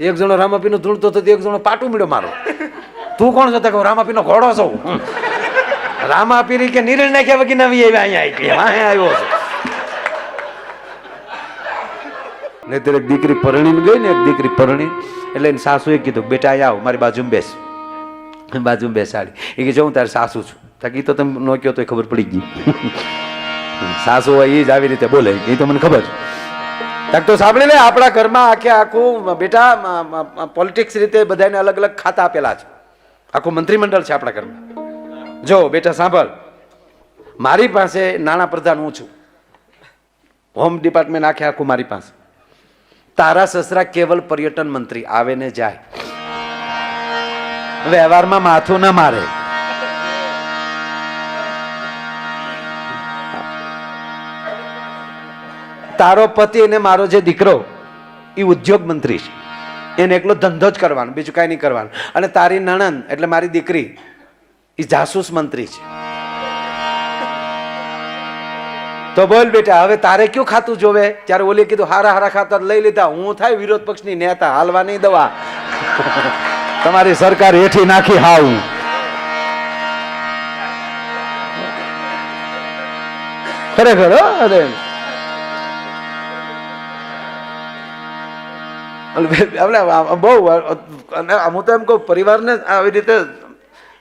એક જણો રામાપીનો ધૂળતો હતો એક જણો પાટું મળ્યો મારો. તું કોણ છો? કે રામાપીનો ઘોડો છો. હું. રામાપીરી કે નીરણ નાખ્યા વગી નવી આવ્યા અહીંયા આવી અહીંયા આવ્યો છે. નહીતર એક દીકરી પરણીને ગઈ ને, એક દીકરી પરણી. એટલે એની સાસુએ કીધું, બેટા આવ, મારી બાજુમાં બેસ. બાજુમાં બેસાડી. એ કે, જો હું તારી સાસુ છું. તાકી તો તમે નો કહો તો ખબર પડી ગઈ. સાસુ હોય એ જ આવી રીતે બોલે. એ તો મને ખબર. છે તો સાંભળી લે, આપણા ઘરમાં આખે આખું બેટા પોલિટિક્સ રીતે બધાને અલગ અલગ ખાતા આપેલા છે. આખું મંત્રીમંડળ છે આપણા ઘરમાં. જો, બેટા, સાંભળ. મારી પાસે નાણાં પ્રધાન હું છું. હોમ ડિપાર્ટમેન્ટ આખે આખું મારી પાસે. તારા સસરા કેવલ પર્યટન મંત્રી, આવે ને જાય. વ્યવહારમાં માથું ના મારે. તારો પતિ અને મારો જે દીકરો, એ ઉદ્યોગ મંત્રી છે. એને એકલો ધંધો જ કરવાનો, બીજું કાંઈ નહીં કરવાનું. અને તારી નણંદ, એટલે મારી દીકરી, એ જાસૂસ મંત્રી છે. તો બોલ બેટા, હવે તારે કયું ખાતું જોવે? ત્યારે ઓલી કીધું, હારા હારા ખાતા લઈ લીધા. હું થાય વિરોધ પક્ષની નેતા, હાલવા નહીં દવા. તમારી સરકાર હેઠી નાખી હાવ. ખરેખર અરે. એટલે આ બહુ અને હું તો એમ કહું, પરિવારને આવી રીતે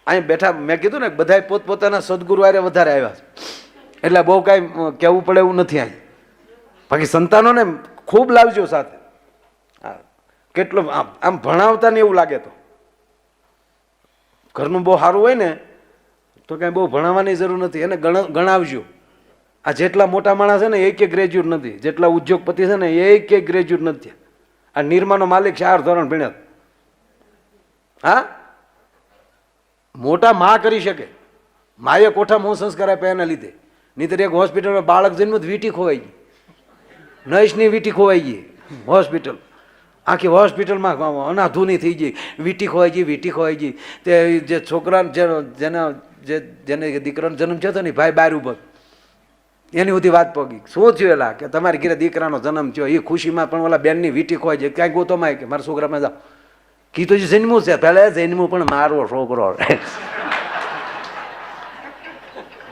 અહીં બેઠા મેં કીધું ને બધા પોતપોતાના સદગુરુ વધારે આવ્યા છે. એટલે બહુ કાંઈ કહેવું પડે એવું નથી અહીં. બાકી સંતાનોને ખૂબ લાવજો સાથે. હા કેટલું આમ આમ ભણાવતા ને એવું લાગે તો. ઘરનું બહુ સારું હોય ને, તો કાંઈ બહુ ભણાવવાની જરૂર નથી. એને ગણ ગણાવજો. આ જેટલા મોટા માણસ છે ને એક એક ગ્રેજ્યુએટ નથી. જેટલા ઉદ્યોગપતિ છે ને એક એક ગ્રેજ્યુએટ નથી. આ નિર્માનો માલિક ચાર ધોરણ ભણ્યા હા? મોટા મા કરી શકે. માએ કોઠા હું સંસ્કાર આપ્યા એના લીધે. નહીતર એક હોસ્પિટલમાં બાળક જન્મ જ વીટી ખોવાઈ ગઈ. નર્સની વીટી ખોવાઈ ગઈ. હોસ્પિટલ. આખી હોસ્પિટલમાં અનાધૂની થઈ ગઈ. વીટી ખોવાઈ ગઈ, વીટી ખોવાઈ ગઈ. તે જે છોકરા જેના જે જેને દીકરાનો જન્મ થયો હતો ને ભાઈ બહાર ઊભો એની બધી વાત પગી. શું થયું એલા? કે તમારી ઘેરે દીકરાનો જન્મ થયો એ ખુશીમાં પણ ઓલા બેનની વીટી ખોવાઈ જાય. ક્યાંય ગોતોમાં કે, મારા છોકરામાં જાઓ. કીધું છે જન્મું છે પહેલા જન્મું પણ મારો છોકરો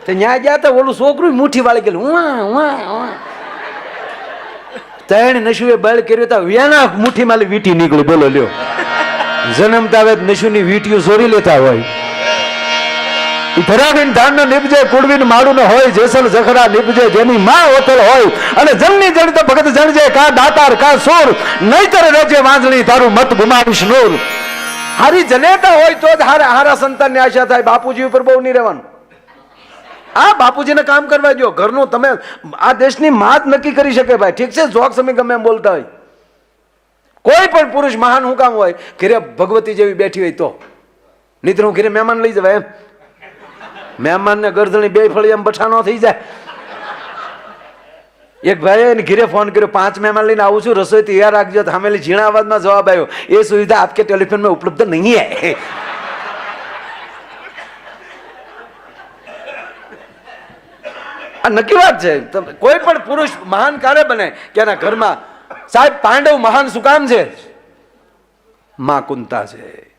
તો ન્યા ગયા તો ઓલું છોકરું મુઠ્ઠી વાળી ગયેલું. ઉવા ઉવા ઉવા ત્રણ નશુએ બળ કર્યો તો વ્યાના મુઠી માલી વીટી નીકળી. બોલો લ્યો. જન્મતા હવે નશુની વીટીઓ ચોરી લેતા હોય. ધરાવીન ધાન ન નીપજે કુડવીન માળું ન હોય, જેસલ જખરા નીપજે, જેની માં ઓથલ હોય. અને જમની જણ તો ભગત જણજે કા દાતાર, કા સુર. નહીતર રેજે વાંજણી, તારું મત ગુમાવીશ નૂર. હારી જનેતા હોય તો જ હારા હારા સંતાનની આશા થાય. બાપુજી ઉપર બહુ નહીં રહેવાનું. આ બાપુજીને કામ કરવા દો ઘરનું તમે આ દેશની માત નક્કી કરી શકે ભાઈ. ઠીક છે? જોક સમય ગમે એમ બોલતા હોય. કોઈ પણ પુરુષ મહાન હું કામ હોય? ઘરે ભગવતી જેવી બેઠી હોય તો. નહીં હું ઘેરે મહેમાન લઈ જવાય એમ. મહેમાનને ગરદણી બે ફળી એમ બઠાનો થઈ જાય. એક ભાઈ એને ઘીરે ફોન કર્યો, પાંચ મહેમાન લઈને આવું છું, રસોઈ તૈયાર રાખજો. તો ઝીણા અવાજમાં જવાબ આવ્યો એ સુવિધા આપકે ટેલિફોનમાં ઉપલબ્ધ નહીં હે. આ નક્કી વાત છે. કોઈ પણ પુરુષ મહાન કારે બને કે એના ઘરમાં, સાહેબ, પાંડવ મહાન શું છે? માં કુંતા છે.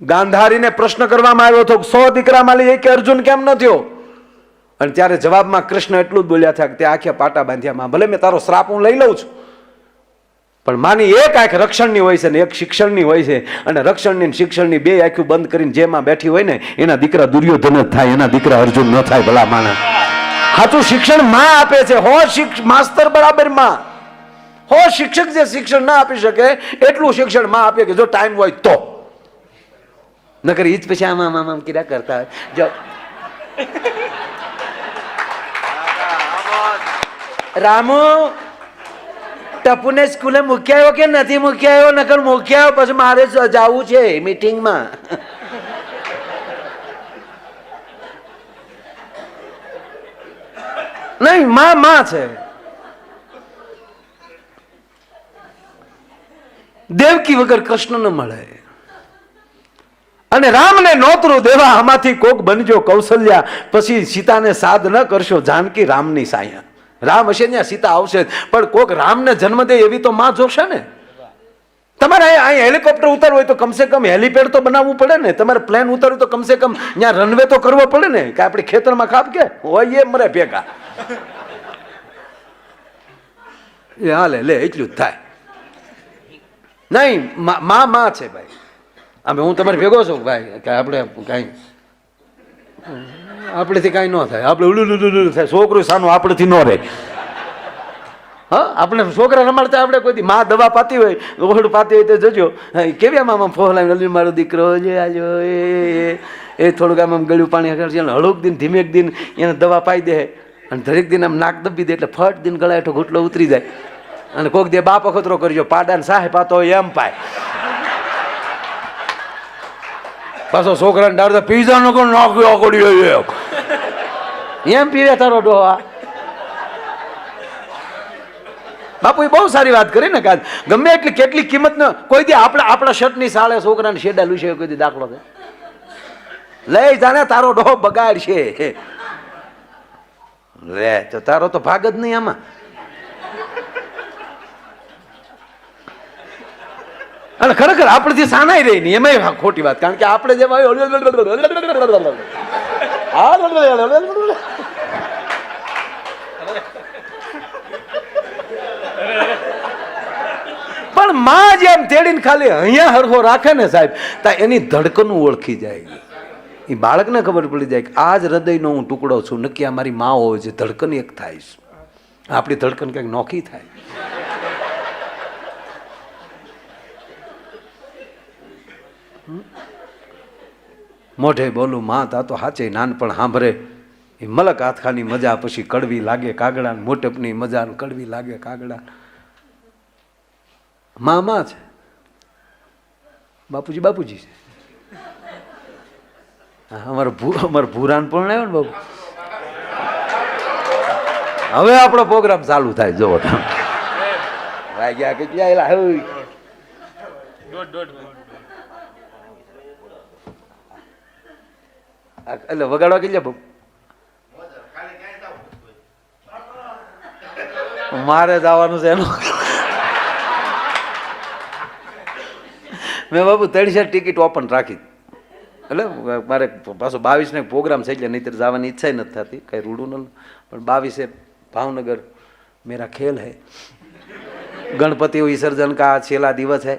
ગાંધારીને પ્રશ્ન કરવામાં આવ્યો હતો સો દીકરામાં લઈ કે અર્જુન કેમ ન થયો? અને ત્યારે જવાબમાં કૃષ્ણ એટલું જ બોલ્યા થયા કે તે આખે પાટા બાંધ્યા માં, ભલે મેં તારો શ્રાપ હું લઈ લઉં છું, પણ માની એક આંખ રક્ષણની હોય છે ને એક શિક્ષણની હોય છે, અને રક્ષણની શિક્ષણની બે આંખું બંધ કરીને જેમાં બેઠી હોય ને, એના દીકરા દુર્યોધન જ થાય, એના દીકરા અર્જુન ન થાય ભલા માણસ સાચું શિક્ષણમાં આપે છે, હો માસ્તર બરાબરમાં. હો શિક્ષક જે શિક્ષણ ના આપી શકે, એટલું શિક્ષણમાં આપે કે જો ટાઈમ હોય તો. નકર ઈ પછી આમ આમ આમ કર્યા કરતા હોય. જો. રામુ, ટપુને સ્કૂલે મૂકી કે નથી મૂકી નકર મૂકી પછી મારે જવું છે મીટિંગમાં. નહીં, માં માં છે. દેવકી વગર કૃષ્ણ ન મળે. અને રામને નોતરું દેવા આમાંથી કોક બનજો કૌશલ્યા. પછી સીતાને સાદ ન કરશો, જાનકી રામની સાયા. રામ હશે ત્યાં સીતા આવશે પણ કોક રામને જન્મ દે એવી તો માં જોશે ને? તમારે અહીં હેલિકોપ્ટર ઉતારવું હોય તો કમસે કમ હેલિપેડ તો બનાવવું પડે ને? તમારે પ્લેન ઉતારવું તો કમસે કમ ત્યાં રનવે તો કરવો પડે ને? કે આપણે ખેતરમાં ખાપ કે? હોય મરે ભેગા. એ હાલે, લે, એટલું જ થાય. નહીં મા માં છે ભાઈ. અમે હું તમારે ભેગો છું, ભાઈ, કે આપણે કાંઈ આપણેથી કાંઈ ન થાય. આપણે ઉલું ઉલું થાય. છોકરું સાનું આપણેથી ન રહે. હા, આપણે છોકરા રમાડતા આપણે કોઈ મા દવા પાતી હોય ઓહડ પાતી હોય તો જજો. કેવી આમ આમ ફોહલાવી અલી મારો દીકરો જે આજો, એ, એ- થોડુંક આમ આમ ગળ્યું પાણી કરશે હળુક દિન ધીમેક દિન એને દવા પાઈ દે. અને દરેક દિન આમ નાક દબી દે એટલે ફટ દિન ગળા હેઠો ઘૂંટલો ઉતરી જાય. અને કોઈક દે બાપ અખતરો કરજો, પાડાને સાહેબ પાતો હોય એમ પાય. પાછો છોકરાને ડાળતા પીઝા નો કોણ નાખ્યો આકડ્યો એમ પીવે તારો ડોહા બાપુ એ બહુ સારી વાત કરી ને કાલ. ગમે એટલી કેટલી કિંમત ન કોઈ દી આપણા આપણા શર્ટની સાળે છોકરાને શેડા લૂશે કોઈ દી દાખલો છે. લઈ જાને, તારો ડોહો બગાડ છે લે, તો તારો તો ભાગ જ નહીં આમાં. અને ખરેખર આપણેથી સાનાઈ રહી નહીં. એમાં ખોટી વાત. કારણ કે આપણે જેવા પણ માં જેમ તેડીને ખાલી અહીંયા હરખો રાખે ને સાહેબ, તા એની ધડકનું ઓળખી જાય. એ બાળકને ખબર પડી જાય કે આ જ હૃદયનો હું ટુકડો છું. નક્કી આ મારી માં હોય છે. ધડકન એક થાય આપણી ધડકન કંઈક નોખી થાય. મોઢે બોલું માં તા તો હાચે નાનપણ સાંભળે. એ મલક હાથખાની મજા પછી કડવી લાગે કાગડા મોટપની મજા ને કડવી લાગે કાગડા. માં માં છે? બાપુજી બાપુજી છે? અમારે ભૂ અમારો ભૂરાન પણ આવ્યો ને બાપુ. હવે આપણો પ્રોગ્રામ ચાલુ થાય જોવો તમે. વાગ્યા કેટલા એલા હોય એટલે વગાડવા કેટલા બાપુ મારે જવાનું છે એનું. મેં બાબુ ત્રણસો ટિકિટ ઓપન રાખી. એટલે મારે પાછો બાવીસને પ્રોગ્રામ છે એટલે નહીંતર જવાની ઈચ્છા નથી થતી, કંઈ રૂડું ન પણ બાવીસે ભાવનગર મેરા ખેલ હૈ. ગણપતિ વિસર્જન કા છેલ્લા દિવસ હે.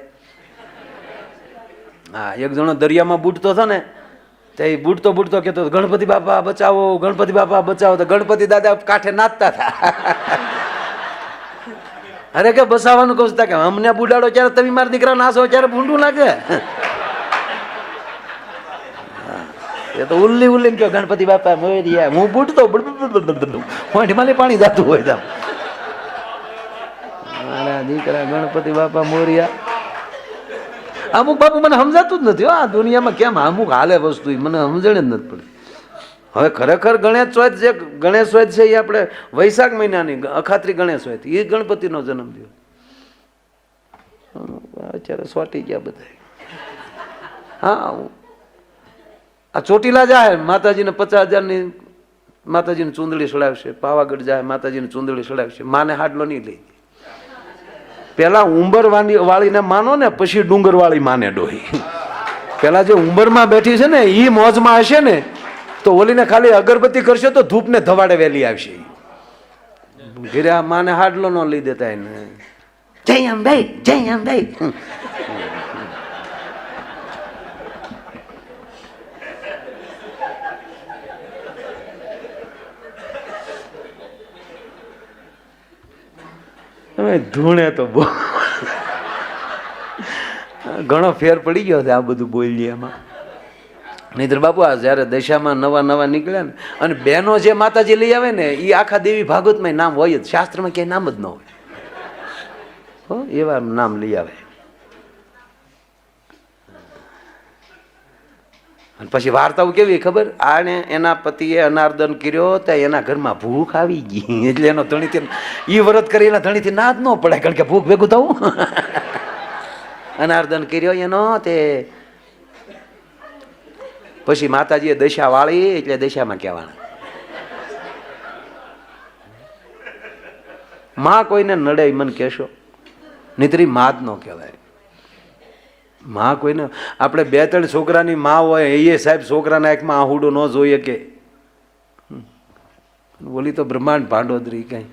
હા, એક જણો દરિયામાં બૂટતો હતો ને તો બૂટતો બૂટતો કહેતો ગણપતિ બાપા, બચાવો, ગણપતિ બાપા, બચાવો. તો ગણપતિ દાદા કાંઠે નાચતા હતા. અરે કે બસાવાનું કહું કે અમને બુડાડો ક્યારે તમે મારા દીકરા નાસો ક્યારે ભૂંડું લાગે? એ તો ઉલ્લી ઉલ્લી કયો ગણપતિ બાપા મોરિયા હું બૂટતો હોંઠમાં પાણી જાતું હોય તો. મારા દીકરા ગણપતિ બાપા મોરિયા. અમુક બાપુ મને સમજાતું જ નથી. આ દુનિયામાં કેમ અમુક હાલે વસ્તુ મને સમજણ જ નથી પડતી. હવે ખરેખર ગણેશ ચોથ જે ગણેશ ચોથ છે એ આપણે વૈશાખ મહિનાની, અખાત્રી ગણેશ ચોથ, એ ગણપતિનો જન્મ થયો અત્યારે સોટી ગયા બધા હા આ ચોટીલા જાય, માતાજીને પચાસ હજારની માતાજીને ચૂંદડી ચડાવશે પાવાગઢ જાય, માતાજીને ચૂંદડી ચડાવશે માને હાડલો નહીં લઈ. પેલા ઉંબર વાળી વાળીને માનો ને, પછી ડુંગર વાળી માને ડોહી. પેલા જે ઉંબરમાં બેઠી છે ને એ મોજમાં હશે ને, તો ઓલીને ખાલી અગરબત્તી કરશે તો ધૂપને ધવાડે વેલી આવશે. ઘરે માને હાડલો ન લઈ દેતા એને. જય અંબે જય અંબે. હવે ધૂણે તો બહુ. ઘણો ફેર પડી ગયો છે આ બધું બોલીએ એમાં. નહીતર બાપુ, આ જ્યારે દશામાં નવા નવા નીકળ્યા ને, અને બહેનો જે માતાજી લઈ આવે ને એ આખા દેવી ભાગવતમાં નામ હોય જ, શાસ્ત્રમાં ક્યાંય નામ જ ન હોય. હો, એવા નામ લઈ આવે. અને પછી વાર્તાઓ કેવી ખબર? આને એના પતિએ અનાર્દન કર્યો તો એના ઘરમાં ભૂખ આવી ગઈ. એટલે એનો ધણીથી એ વ્રત કરી એના ધણીથી ના જ ન પડે કારણ કે ભૂખ ભેગું થવું. અનાર્દન કર્યો એનો તે પછી માતાજીએ દશા વાળી, એટલે દશામાં કહેવાના. માં કોઈને નડે મન કહેશો. નીતરી માં જ ન કહેવાય. માં કોઈને? આપણે બે ત્રણ છોકરાની માં હોય, એ સાહેબ છોકરાના એકમાં આહુડો ન જોઈએ કે બોલી તો બ્રહ્માંડ ભાંડોદરી કઈ.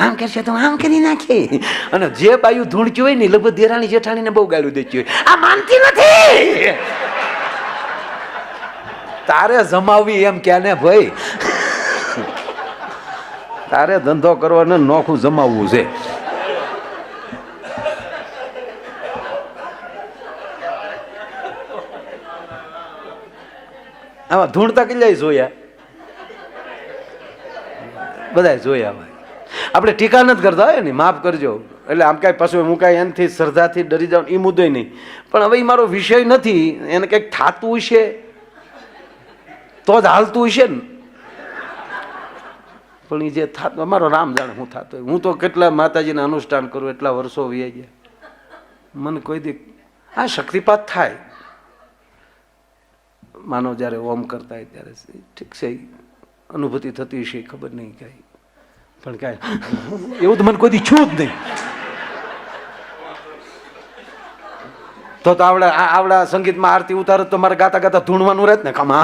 આમ કરશે તો આમ કરી નાખે. અને જે બાયું ધૂણક્યું હોય ને લગભગ દેરાણી જેઠાણીને બહુ ગાળું દેચ્યું હોય. આ માનતી નથી! તારે જમાવવી એમ ક્યાં ને ભાઈ? તારે ધંધો કરવાનો નોખું જમાવવું છે. આમાં ધૂણતા કેટલાય જોયા? બધા જોયા ભાઈ આપણે ટીકા નથી કરતા હોય ને, માફ કરજો. એટલે આમ કાંઈ પાછું હું કાંઈ એનાથી શ્રદ્ધાથી ડરી જાઉં એ મુદ્દો નહીં. પણ હવે એ મારો વિષય નથી, એને કંઈક થતું હશે. તો જ હાલતું હશે ને. પણ એ જે થાતું, અમારો રામ જાણે હું થતો હું તો કેટલા માતાજીને અનુષ્ઠાન કરું, એટલા વર્ષો વી ગયા મને કોઈ દી આ શક્તિપાત થાય. માનવ જ્યારે ઓમ કરતા હોય ત્યારે ઠીક છે, અનુભૂતિ થતી હશે, ખબર નહીં કાંઈ. પણ કાંઈ, એવું તો મને કોઈ છું જ નહીં. તો તો આવડા આવડા સંગીતમાં આરતી ઉતારો તો મારે ગાતા ગાતા ધૂણવાનું રહેત ને કમા.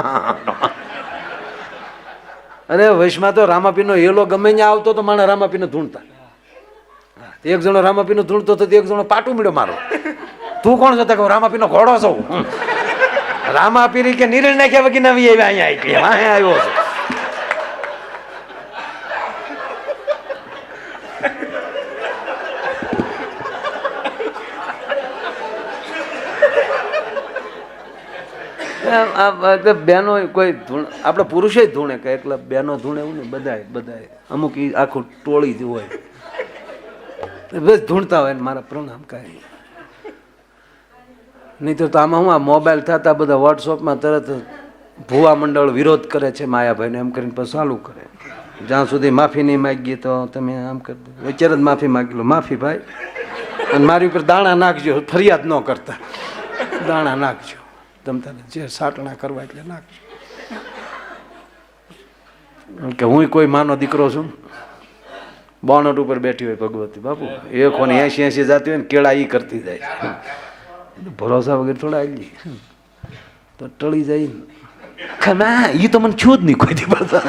અરે, વૈશમાં તો રામાપીનો હેલો ગમે ત્યાં આવતો તો માણે રામાપીને ધૂણતા. એક જણો રામાપીનો ધૂણતો તો એક જણો પાટું મળ્યો મારો. તું કોણ છો? તો રામાપીનો ઘોડો છો. હમ. રામાપીરી કે નિર્ણય નાખ્યા વગી નવી આવ્યા અહીંયા આવી ગયા અહીંયા આવ્યો છે. એમ બહેનો કોઈ ધૂણ, આપણે પુરુષે ધૂણે કે એકલા બહેનો ધૂણે એવું ને બધાય બધાય. અમુક આખું ટોળી જ હોય. બસ ધૂણતા હોય ને મારા પ્રણામ કાંઈ. નહીં તો આમાં હું આ મોબાઈલ થતા બધા વોટ્સઅપમાં તરત ભૂવા મંડળ વિરોધ કરે છે માયાભાઈને, એમ કરીને પછી ચાલુ કરે. જ્યાં સુધી માફી નહીં માગીએ તો તમે આમ કરી દો. અત્યારે જ માફી માગી લો. માફી ભાઈ. અને મારી ઉપર દાણા નાખજો, ફરિયાદ ન કરતા. દાણા નાખજો. તમ તને જે સાટણા કરવા એટલે નાખજો. કે હું કોઈ માનો દીકરો છું? બોનટ ઉપર બેઠી હોય ભગવતી. બાપુ, એ કોને એસી એસી જાતી હોય ને કેળા એ કરતી જાય ભરોસા વગર થોડા આવી તો ટળી જાય ને એ તો મને છું જ નહીં કોઈ દિવસ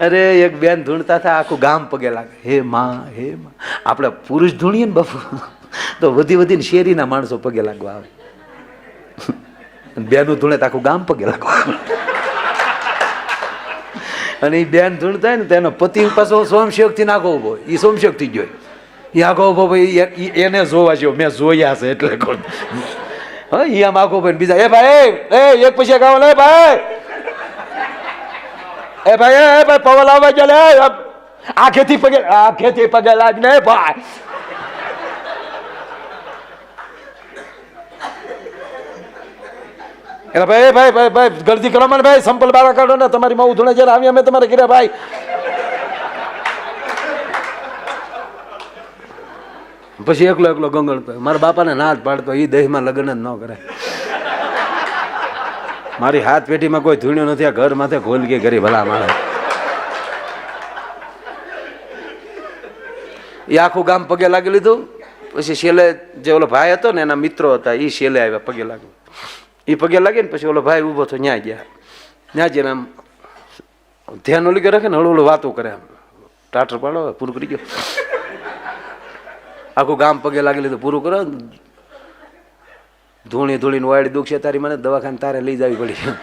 અરે, એક બેન ધૂણતા હતા આખું ગામ પગે લાગે. હે માં હે માં. આપણે પુરુષ ધૂણીએ ને બાપુ. તો વધી વધીને શેરીના માણસો પગે લાગવા આવે. બેનું ધૂણે આખું ગામ પગે લાગવા અને એ બેન ધૂણતા હોય ને તેનો પતિ પાછો સોમશેવકથી નાખો ઊભો એ સોમશેવકથી જોઈ એ આખો ભાઈ એને જોવા જેવો. મેં જોયા છે એટલે કોણ? હા એ આમ આઘોભાઈ બીજા, એ ભાઈ, એ એક પછી આવો લે ભાઈ. એ ભાઈ એ ભાઈ પવન આવવા ચાલે આ ખેતી પગે આ ખેતી પગે લાગ ને ભાઈ. એટલે ભાઈ ભાઈ ભાઈ ભાઈ કરો મને, ભાઈ, સંપલ બારા કાઢો ને, તમારી માં ઉધણે જયારે આવી અમે તમારે ઘરે, ભાઈ. પછી એકલો એકલો ગંગણતો મારા બાપાને ના જ પાડતો એ દેહમાં લગ્ન જ ન કરે. મારી હાથ પેટીમાં કોઈ ધૂણ્યો નથી, આ ઘર માથે ખોલ કે કરી ભલા મારે એ આખું ગામ પગે લાગી લીધું. પછી શેલે જે ઓલો ભાઈ હતો ને, એના મિત્રો હતા એ શેલે આવ્યા પગે લાગ્યું એ પગે લાગે ને પછી ઓલો ભાઈ ઊભો થયો ન્યા ગયા. ન્યા જઈને આમ ધ્યાન ઓલી રાખે ને હળવું હળવું વાતો કરે આમ. ટાટર પાડો, પૂરું કરી ગયો. આખું ગામ પગે લાગી લીધું, પૂરું કરો. ધૂણી વાળી દુઃખ છે તારી મને, દવાખાને તારે લઈ જવી પડી.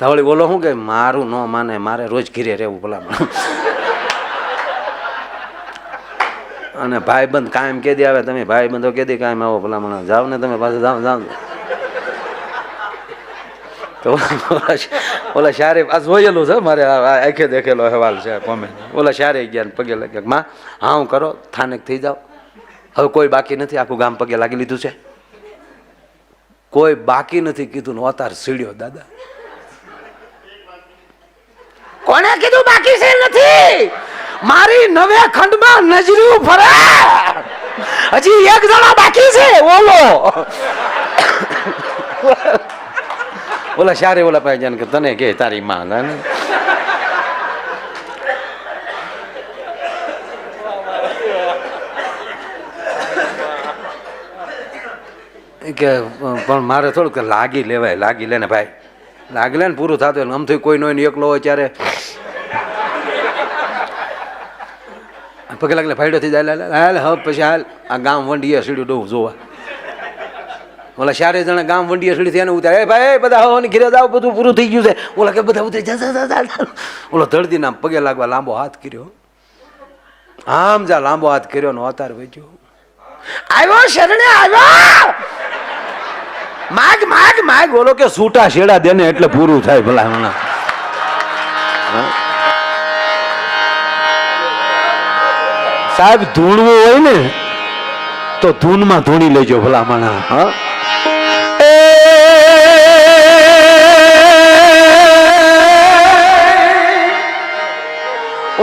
ધવળી બોલો શું કે, મારું ન માને, મારે રોજ ઘીરે રહેવું ભલામણ. અને ભાઈબંધ કાયમ કે દે, આવે, તમે ભાઈબંધો કે દે કાયમ આવો ભલામણ. જાઓ ને તમે પાછા, જાઓ જાઓ. ઓલા શારે આ જોયેલું છે, મારે આંખે દેખેલો અહેવાલ છે કોમે. ઓલા શારે ગયા પગે લાગ્યા માં, હા, હું કરો, થાનેક થઈ જાઓ. હવે કોઈ બાકી નથી, આખું ગામ પગે લાગી લીધું છે. કોઈ બાકી નથી કીધું અવતાર સીડ્યો, દાદા. કોને કીધું બાકી છે નથી? મારી નવે ખંડમાં નજર્યું ફરે. હજી એક જણા બાકી છે, ઓલો. ઓલા શારે ઓલા પાસે જાય કે તને કે તારી માં ને કે, પણ મારે થોડુંક લાગી લેવાય, લાગી લે ને ભાઈ. લાગી લે ને પૂરું થતું આમથી કોઈ નો એકલો હોય ત્યારે. પગે લાગલે ફાયદો થઈ જાય, હાલ હવે પછી હાલ. આ ગામ વંડીએ સીડ્યું ડોવું જોવા. ઓલા ચારે જણા ગામ વંડીએ સીડી થયા ને ઉતારે એ ભાઈ બધા હવાની ઘેરે જાવ બધું પૂરું થઈ ગયું છે. ઓલા કે, બધા ઉતરી. ઓલો ધરતી નામ પગે લાગવા લાંબો હાથ કર્યો. આમ જા લાંબો હાથ કર્યો ને અતાર વેચ્યો આવ્યો, શરણે, આવ્યો! માગ માગ માગ. બોલો કે, સૂટા શેડા દેને એટલે પૂરું થાય ભલા હમણાં. સાહેબ, ધૂણવું હોય ને, તો ધૂનમાં ધૂણી લેજો ભલા માણા હા.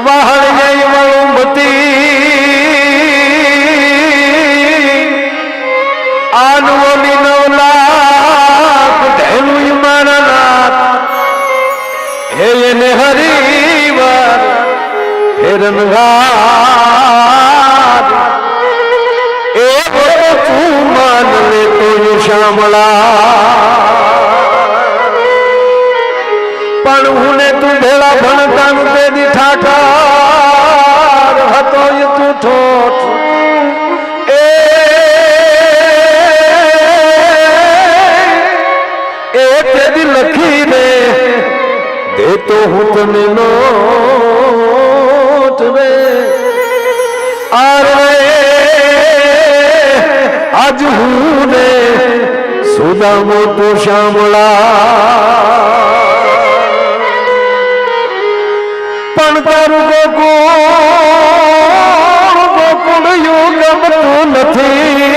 જઈ વળુંબતી આનવલી નવલાખ ઢેલું મારા નાથ હે એને હરિવાર હેરનગાર એ બોલો તું માન લે તો શ્યામળા સુદામો તો શ્યામળા પણ તારું ગોકુળ ગોકુળ યુગ ગમતું નથી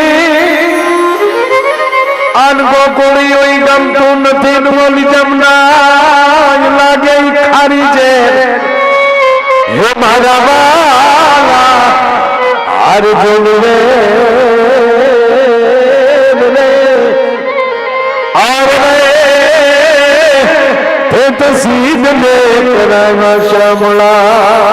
આન ગોકુળ યુગ ગમતું નથી ને બોલી જમના લાગે ઈ ખારી છે હે મારા વાલા અર્જુન રે તે તો સીધ ને કરાવા શ્યામળા